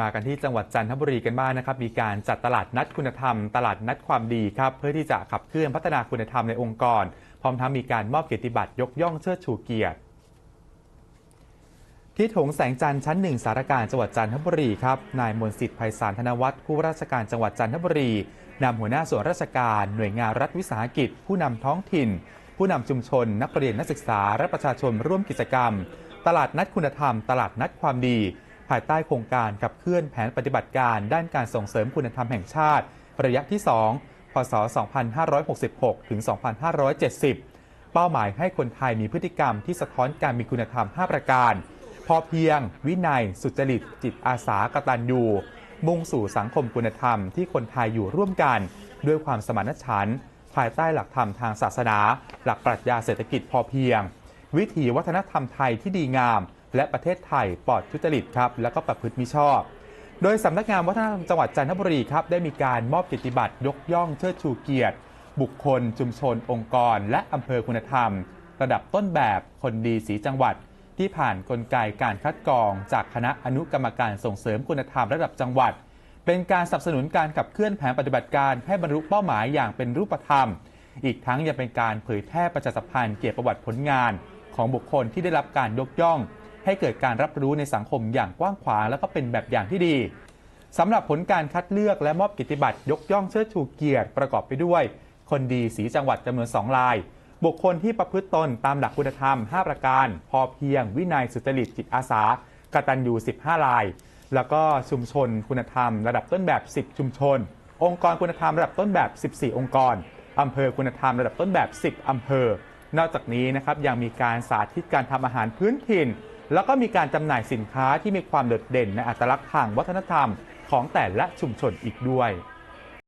มากันที่จังหวัดจันทบุรีกันบ้างนะครับ มีการจัดตลาดนัดคุณธรรม ตลาดนัดความดีครับ เพื่อที่จะขับเคลื่อนพัฒนาคุณธรรมในองค์กร พร้อมทั้งมีการมอบเกียรติบัตรยกย่องเชิดชูเกียรติ ที่โถงแสงจันทร์ชั้นหนึ่งสารการจังหวัดจันทบุรีครับ นายมนสิทธิ์ไพศาลธนวัฒน์ผู้ราชการจังหวัดจันทบุรีนำหัวหน้าส่วนราชการ หน่วยงานรัฐวิสาหกิจ ผู้นำท้องถิ่น ผู้นำชุมชน นักเรียนนักศึกษาและประชาชนร่วมกิจกรรม ตลาดนัดคุณธรรม ตลาดนัดความดี ภายใต้โครงการขับเคลื่อนแผนปฏิบัติการด้านการส่งเสริมคุณธรรมแห่งชาติ ระยะที่ 2 พศ 2566 ถึง 2570 เป้าหมายให้คนไทยมีพฤติกรรมที่สะท้อนการมีคุณธรรม 5 ประการ พอเพียง วินัย สุจริต จิตอาสากตัญญูมุ่งสู่สังคมคุณธรรมที่คนไทยอยู่ร่วมกัน ด้วยความสมานฉันท์ภายใต้หลักธรรมทางศาสนา หลักปรัชญาเศรษฐกิจพอเพียง วิถีวัฒนธรรมไทยที่ดีงาม และประเทศไทยปลอดทุจริตครับแล้วก็ประพฤติมิชอบ โดยสำนักงานวัฒนธรรมจังหวัดจันทบุรีครับได้มีการมอบเกียรติบัตรยกย่องเชิดชูเกียรติ บุคคล ชุมชน องค์กร และอำเภอคุณธรรม ระดับต้นแบบคนดีสีจังหวัด ที่ผ่านนกลไกการคัดกรอง จากคณะอนุกรรมการส่งเสริมคุณธรรมระดับจังหวัด เป็นการสนับสนุนการขับเคลื่อนแผนปฏิบัติการให้บรรลุเป้าหมายอย่างเป็นรูปธรรม อีกทั้งยังเป็นการเผยแพร่ประชาสัมพันธ์เกี่ยวกับประวัติผลงาน ของบุคคลที่ได้รับการยกย่อง ให้เกิดการรับรู้ในสังคมอย่างกว้างขวางและก็เป็นแบบอย่างที่ดีสำหรับผลการคัดเลือกและมอบกิตติบัตรยกย่องเชิดชูเกียรติประกอบไปด้วย คนดีสีจังหวัดจำนวน2ลาย บุคคลที่ประพฤติตนตามหลักคุณธรรม 5 ประการ พอเพียง วินัยสุจริตจิตอาสากตัญญู15 ลาย แล้วก็ชุมชนคุณธรรม ระดับต้นแบบ 10 ชุมชน องค์กรคุณธรรมระดับต้นแบบ 14 องค์กรอำเภอคุณธรรมระดับต้นแบบ 10อำเภอ นอกจากนี้นะครับยังมีการสาธิตการทำอาหารพื้นถิ่น แล้วก็มีการจำหน่ายสินค้าที่มีความโดดเด่นในอัตลักษณ์ทางวัฒนธรรมของแต่ละชุมชนอีกด้วย